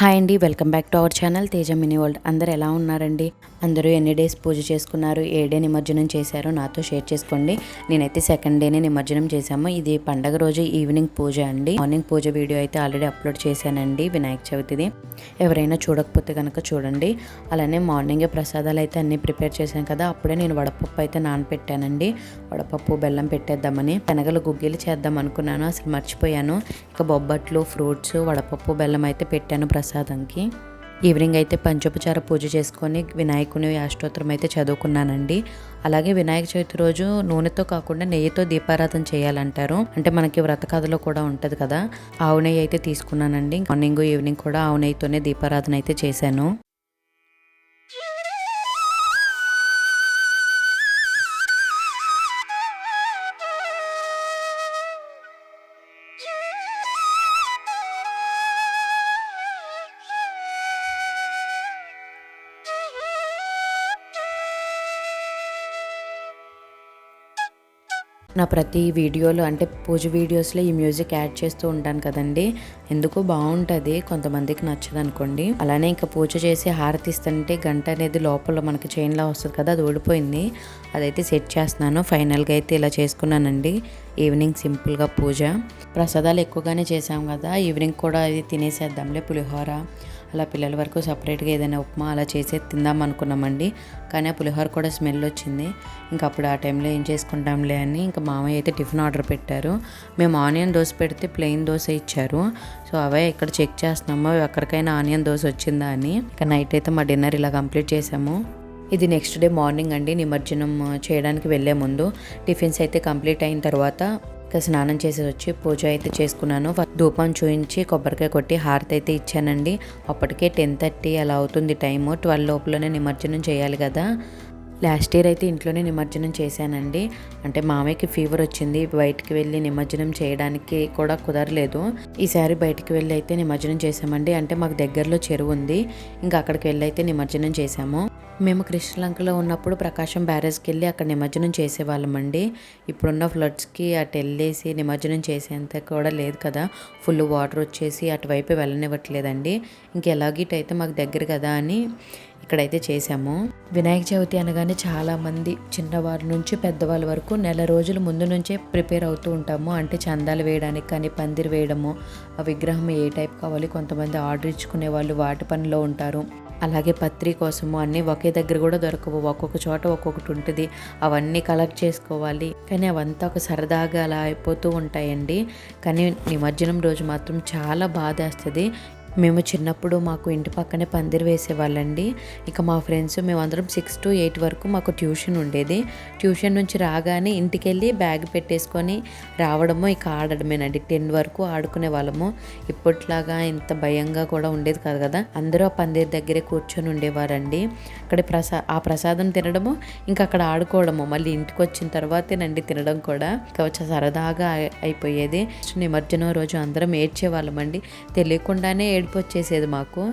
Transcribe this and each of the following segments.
Hi అండి welcome back to our channel Teja mini world. అందరు ఎలా ఉన్నారండి? అందరూ ఎన్ని డేస్ పూజ చేసుకున్నారు ఏ డే నిమజ్జనం చేశారో నాతో షేర్ చేసుకోండి. నేనైతే సెకండ్ డేనే నిమజ్జనం చేశాము. ఇది పండగ రోజు ఈవినింగ్ పూజ అండి. మార్నింగ్ పూజ వీడియో అయితే ఆల్రెడీ అప్లోడ్ చేశానండి వినాయక చవితిది. ఎవరైనా చూడకపోతే కనుక చూడండి. అలానే మార్నింగే ప్రసాదాలు అయితే అన్నీ ప్రిపేర్ చేశాను కదా అప్పుడే నేను వడపప్పు అయితే నానపెట్టానండి. వడపప్పు బెల్లం పెట్టేద్దామని శనగలు గుగ్గిలు చేద్దాం అనుకున్నాను. అసలు మర్చిపోయాను. ఇంకా బొబ్బట్లు ఫ్రూట్స్ వడపప్పు బెల్లం అయితే పెట్టాను ప్రసాదంకి. ఈవినింగ్ అయితే పంచోపచార పూజ చేసుకొని వినాయకుని అష్టోత్తరం అయితే చదువుకున్నానండి. అలాగే వినాయక చవితి రోజు నూనెతో కాకుండా నెయ్యితో దీపారాధన చేయాలంటారు. అంటే మనకి వ్రత కథలో కూడా ఉంటుంది కదా. ఆవు నెయ్యి అయితే తీసుకున్నానండి. మార్నింగ్ ఈవినింగ్ కూడా ఆవు నెయ్యితోనే దీపారాధన అయితే చేశాను. నా ప్రతి వీడియోలో అంటే పూజ వీడియోస్లో ఈ మ్యూజిక్ యాడ్ చేస్తూ ఉంటాను కదండి. ఎందుకు బాగుంటుంది కొంతమందికి నచ్చదు అనుకోండి అలానే ఇంకా పూజ చేసి హారతి ఇస్తుంటే గంట అనేది లోపల మనకి చైన్లా వస్తుంది కదా అది ఓడిపోయింది అదైతే సెట్ చేస్తున్నాను. ఫైనల్గా అయితే ఇలా చేసుకున్నానండి. ఈవినింగ్ సింపుల్గా పూజ. ప్రసాదాలు ఎక్కువగానే చేసాం కదా ఈవినింగ్ కూడా అది తినేసేద్దాంలే పులిహోర. అలా పిల్లల వరకు సపరేట్గా ఏదైనా ఉప్మా అలా చేసి తిందాం అనుకున్నామండి. కానీ ఆ పులిహోర కూడా స్మెల్ వచ్చింది. ఇంకా అప్పుడు ఆ టైంలో ఏం చేసుకుంటాంలే అని ఇంకా మామయ్య అయితే టిఫిన్ ఆర్డర్ పెట్టారు. మేము ఆనియన్ దోశ పెడితే ప్లెయిన్ దోశ ఇచ్చారు. సో అవే ఇక్కడ చెక్ చేస్తున్నాము. ఎక్కడికైనా ఆనియన్ దోశ వచ్చిందా అని. ఇక నైట్ అయితే మా డిన్నర్ ఇలా కంప్లీట్ చేసాము. ఇది నెక్స్ట్ డే మార్నింగ్ అండి. నిమజ్జనం చేయడానికి వెళ్ళే ముందు టిఫిన్స్ అయితే కంప్లీట్ అయిన తర్వాత ఇంకా స్నానం చేసి వచ్చి పూజ అయితే చేసుకున్నాను. ధూపం చూయించి కొబ్బరికాయ కొట్టి హారతి అయితే ఇచ్చానండి. అప్పటికే టెన్ థర్టీ అలా అవుతుంది టైము. ట్వెల్వ్ లోపలనే నిమజ్జనం చేయాలి కదా. లాస్ట్ ఇయర్ అయితే ఇంట్లోనే నిమజ్జనం చేశానండి. అంటే మామయ్యకి ఫీవర్ వచ్చింది బయటికి వెళ్ళి నిమజ్జనం చేయడానికి కూడా కుదరలేదు. ఈసారి బయటికి వెళ్ళి అయితే నిమజ్జనం చేసామండి అంటే మాకు దగ్గరలో చెరువు ఉంది ఇంకా అక్కడికి వెళ్ళి అయితే నిమజ్జనం చేసాము మేము కృష్ణలంకలో ఉన్నప్పుడు ప్రకాశం బ్యారేజ్కి వెళ్ళి అక్కడ నిమజ్జనం చేసేవాళ్ళమండి. ఇప్పుడున్న ఫ్లడ్స్కి అటు వెళ్ళేసి నిమజ్జనం చేసేంత కూడా లేదు కదా. ఫుల్ వాటర్ వచ్చేసి అటువైపు వెళ్ళనివ్వట్లేదండి. ఇంకెలాగిటైతే మాకు దగ్గర కదా అని ఇక్కడైతే చేసాము వినాయక చవితి అనగానే చాలామంది చిన్నవారి నుంచి పెద్దవాళ్ళ వరకు నెల రోజుల ముందు నుంచే ప్రిపేర్ అవుతూ ఉంటాము. అంటే చందాలు వేయడానికి కానీ పందిరి వేయడము ఆ విగ్రహం ఏ టైప్ కావాలి కొంతమంది ఆర్డర్ ఇచ్చుకునే వాళ్ళు వాటి పనిలో ఉంటారు. అలాగే పత్రి కోసము అన్నీ ఒకే దగ్గర కూడా దొరకవు. ఒక్కొక్క చోట ఒక్కొక్కటి ఉంటుంది. అవన్నీ కలెక్ట్ చేసుకోవాలి. కానీ అవంతా ఒక సరదాగా అలా అయిపోతూ ఉంటాయండి. కానీ నిమజ్జనం రోజు మాత్రం చాలా బాధ వేస్తుంది మేము చిన్నప్పుడు మాకు ఇంటి పక్కనే పందిరి వేసేవాళ్ళండి. ఇక మా ఫ్రెండ్స్ మేమందరం సిక్స్ టు ఎయిట్ వరకు మాకు ట్యూషన్ ఉండేది. ట్యూషన్ నుంచి రాగానే ఇంటికి వెళ్ళి బ్యాగ్ పెట్టేసుకొని రావడము ఇక ఆడడమేనండి. టెన్ వరకు ఆడుకునే వాళ్ళము. ఇప్పట్లాగా ఇంత భయంగా కూడా ఉండేది కాదు కదా. అందరూ ఆ పందిరి దగ్గరే కూర్చొని ఉండేవారండి. అక్కడ ప్రసా ఆ ప్రసాదం తినడము ఇంకా అక్కడ ఆడుకోవడము మళ్ళీ ఇంటికి వచ్చిన తర్వాతేనండి తినడం కూడా. ఇంకా సరదాగా అయిపోయేది. నిమజ్జనం రోజు అందరం ఏడ్చేవాళ్ళమండి. తెలియకుండానే ఏడుపు వచ్చేసేది మాకు.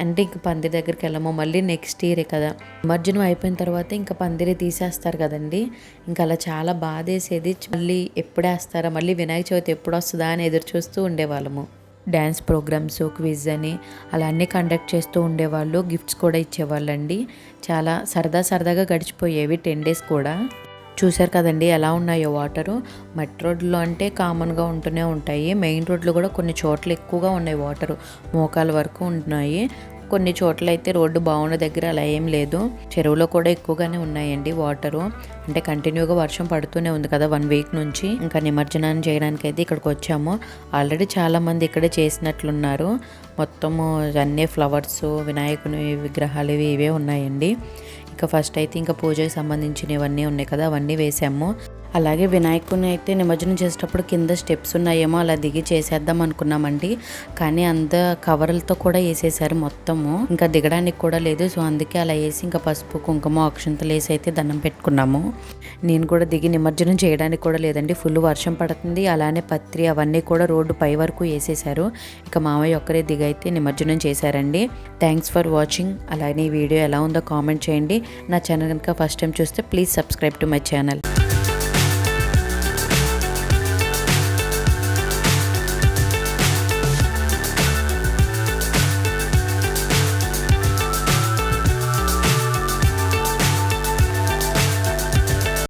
అంటే ఇంక పందిరి దగ్గరికి వెళ్ళము. మళ్ళీ నెక్స్ట్ ఇయరే కదా. నిమజ్జనం అయిపోయిన తర్వాత ఇంకా పందిరి తీసేస్తారు కదండి. ఇంకా అలా చాలా బాధేసేది. మళ్ళీ ఎప్పుడేస్తారా మళ్ళీ వినాయక చవితి ఎప్పుడు వస్తుందా అని ఎదురు చూస్తూ ఉండేవాళ్ళము. డ్యాన్స్ ప్రోగ్రామ్స్ క్విజ్ అని అలా అన్నీ కండక్ట్ చేస్తూ ఉండేవాళ్ళు. గిఫ్ట్స్ కూడా ఇచ్చేవాళ్ళండి. చాలా సరదా సరదాగా గడిచిపోయేవి. టెన్ డేస్ కూడా. చూశారు కదండి ఎలా ఉన్నాయో వాటరు. మట్టి రోడ్లు అంటే కామన్గా ఉంటూనే ఉంటాయి. మెయిన్ రోడ్లు కూడా కొన్ని చోట్ల ఎక్కువగా ఉన్నాయి వాటరు. మోకాల వరకు ఉంటున్నాయి. కొన్ని చోట్ల అయితే రోడ్డు బాగున్న దగ్గర అలా ఏం లేదు. చెరువులో కూడా ఎక్కువగానే ఉన్నాయండి వాటరు. అంటే కంటిన్యూగా వర్షం పడుతూనే ఉంది కదా వన్ వీక్ నుంచి. ఇంకా నిమజ్జనాన్ని చేయడానికి అయితే ఇక్కడికి వచ్చాము. ఆల్రెడీ చాలామంది ఇక్కడే చేసినట్లున్నారు. మొత్తము అన్నీ ఫ్లవర్స్ వినాయకుని విగ్రహాలు ఇవి ఇవే ఉన్నాయండి. ఇక ఫస్ట్ అయితే ఇంకా పూజకి సంబంధించినవన్నీ ఉన్నాయి కదా అవన్నీ వేసాము. అలాగే వినాయకుని అయితే నిమజ్జనం చేసేటప్పుడు కింద స్టెప్స్ ఉన్నాయేమో అలా దిగి చేసేద్దాం అనుకున్నామండి. కానీ అంత కవర్లతో కూడా వేసేసారు మొత్తము. ఇంకా దిగడానికి కూడా లేదు. సో అందుకే అలా వేసి ఇంకా పసుపు కుంకుమ అక్షంతలు వేసి అయితే దండం పెట్టుకున్నాము. నేను కూడా దిగి నిమజ్జనం చేయడానికి కూడా లేదండి. ఫుల్ వర్షం పడుతుంది. అలానే పత్రి అవన్నీ కూడా రోడ్డు పై వరకు వేసేసారు. ఇక మామయ్య ఒక్కరే దిగైతే నిమజ్జనం చేశారండి. థ్యాంక్స్ ఫర్ వాచింగ్ అలానే ఈ వీడియో ఎలా ఉందో కామెంట్ చేయండి. నా ఛానల్ కనుక ఫస్ట్ టైం చూస్తే please subscribe to my channel